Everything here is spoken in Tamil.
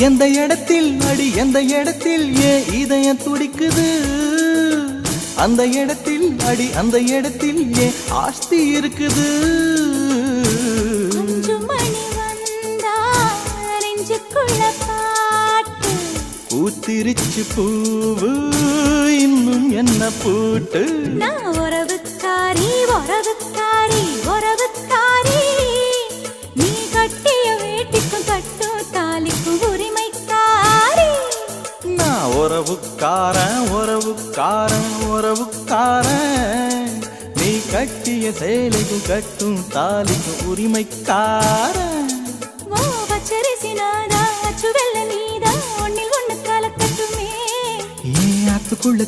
எந்த இடத்தில் அடி எந்த இடத்தில் ஏன் இதயம் துடிக்குது? அந்த இடத்தில் அடி அந்த இடத்தில் ஏன் ஆஸ்தி இருக்குது? பூத்திருச்சு பூவு இன்னும் என்ன பூட்டு? நான் உறவுக்காரி உறவுக்காரன் உறவுக்காரன் உறவுக்காரன் நீ கட்டிய சேலைக்கும் கட்டும் தாலிக்கும் உரிமைக்காரன். ஓ பச்சரிசி நாதா அச்சு வெள்ள நீதா ஒன்னில் ஒண்ணு கலக்கட்டுமே. ஏன் ஆத்துக்குள்ள